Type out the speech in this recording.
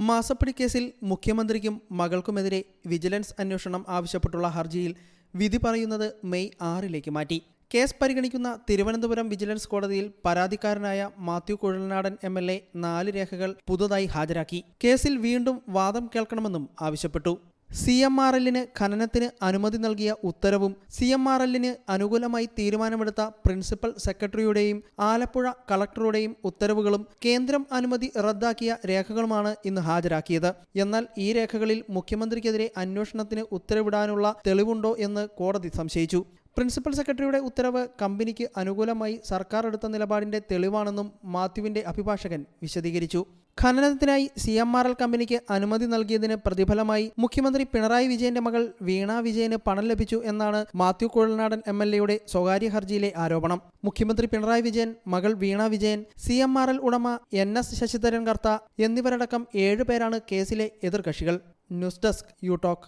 മാസപ്പടി മുഖ്യമന്ത്രിക്കും മകൾക്കുമെതിരെ വിജിലൻസ് അന്വേഷണം ആവശ്യപ്പെട്ടുള്ള ഹർജിയിൽ വിധി പറയുന്നത് മെയ് ആറിലേക്ക് മാറ്റി. കേസ് പരിഗണിക്കുന്ന തിരുവനന്തപുരം വിജിലൻസ് കോടതിയിൽ പരാതിക്കാരനായ Mathew Kuzhalnadan M L A നാല് രേഖകൾ പുതുതായി ഹാജരാക്കി. കേസിൽ വീണ്ടും വാദം കേൾക്കണമെന്നും ആവശ്യപ്പെട്ടു. സി എം ആർ എല്ലിന് ഖനനത്തിന് അനുമതി നൽകിയ ഉത്തരവും സി എം ആർ എല്ലിന് അനുകൂലമായി തീരുമാനമെടുത്ത പ്രിൻസിപ്പൽ സെക്രട്ടറിയുടെയും ആലപ്പുഴ കളക്ടറുടെയും ഉത്തരവുകളും കേന്ദ്രം അനുമതി റദ്ദാക്കിയ രേഖകളുമാണ് ഇന്ന് ഹാജരാക്കിയത്. എന്നാൽ ഈ രേഖകളിൽ മുഖ്യമന്ത്രിക്കെതിരെ അന്വേഷണത്തിന് ഉത്തരവിടാനുള്ള തെളിവുണ്ടോ എന്ന് കോടതി സംശയിച്ചു. പ്രിൻസിപ്പൽ സെക്രട്ടറിയുടെ ഉത്തരവ് കമ്പനിക്ക് അനുകൂലമായി സർക്കാർ എടുത്ത നിലപാടിന്റെ തെളിവാണെന്നും മാത്യുവിന്റെ അഭിഭാഷകൻ വിശദീകരിച്ചു. ഖനനത്തിനായി സി എം ആർ എൽ കമ്പനിക്ക് അനുമതി നൽകിയതിന് പ്രതിഫലമായി മുഖ്യമന്ത്രി പിണറായി വിജയന്റെ മകൾ വീണ വിജയന് പണം ലഭിച്ചു എന്നാണ് മാത്യു കുഴൽനാടൻ എം എൽ എയുടെ സ്വകാര്യ ഹർജിയിലെ ആരോപണം. മുഖ്യമന്ത്രി പിണറായി വിജയൻ മകൾ Veena Vijayan C M R L ഉടമ എൻ എസ് ശശിധരൻ കർത്ത എന്നിവരടക്കം ഏഴുപേരാണ് കേസിലെ എതിർകക്ഷികൾ. News desk You Talk.